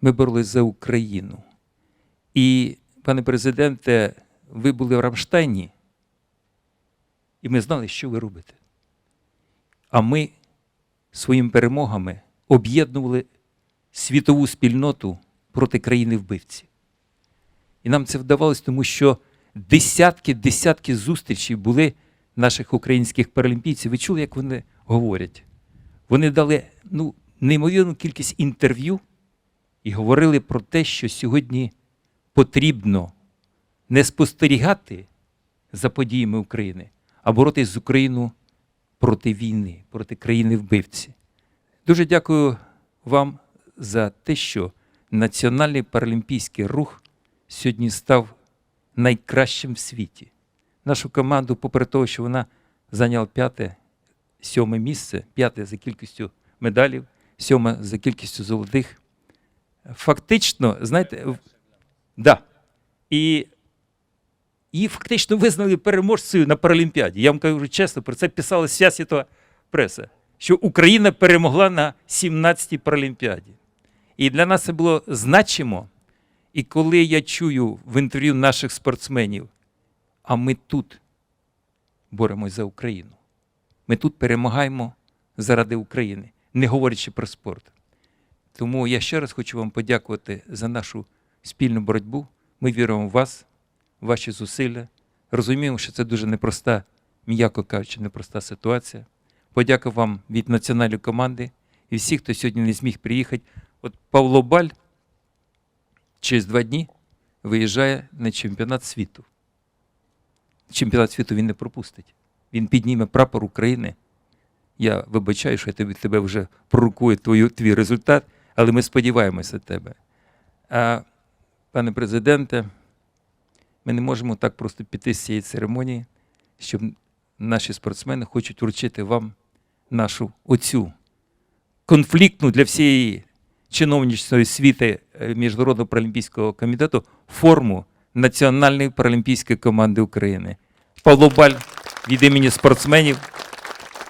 ми боролись за Україну. І, пане президенте, ви були в Рамштайні, і ми знали, що ви робите. А ми своїми перемогами об'єднували світову спільноту проти країни вбивці. І нам це вдавалось, тому що десятки, десятки зустрічей були наших українських паралімпійців. Ви чули, як вони говорять? Вони дали ну, неймовірну кількість інтерв'ю і говорили про те, що сьогодні потрібно не спостерігати за подіями України, а боротись з Україною проти війни, проти країни вбивці. Дуже дякую вам за те, що Національний паралімпійський рух сьогодні став найкращим в світі. Нашу команду, попри те, що вона зайняла п'яте, сьоме місце, п'яте за кількістю медалів, сьоме за кількістю золотих. Фактично, знаєте, да. І її фактично визнали переможцею на Паралімпіаді. Я вам кажу чесно, про це писала вся світова преса, що Україна перемогла на 17-й Паралімпіаді. І для нас це було значимо. І коли я чую в інтерв'ю наших спортсменів, а ми тут боремось за Україну. Ми тут перемагаємо заради України, не говорячи про спорт. Тому я ще раз хочу вам подякувати за нашу спільну боротьбу. Ми віримо в вас, в ваші зусилля. Розуміємо, що це дуже непроста, м'яко кажучи, непроста ситуація. Подяка вам від національної команди і всіх, хто сьогодні не зміг приїхати. От Павло Баль через два дні виїжджає на чемпіонат світу. Чемпіонат світу він не пропустить. Він підніме прапор України. Я вибачаю, що я тебе вже пророкую твою, твій результат, але ми сподіваємося тебе. А, пане президенте, ми не можемо так просто піти з цієї церемонії, щоб наші спортсмени хочуть вручити вам нашу оцю конфліктну для всієї чиновничної світи е, Міжнародного паралімпійського комітету форму Національної паралімпійської команди України. Павло Баль від імені спортсменів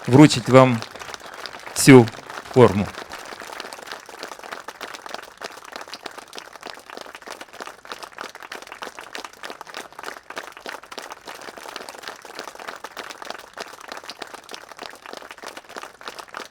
вручить вам цю форму.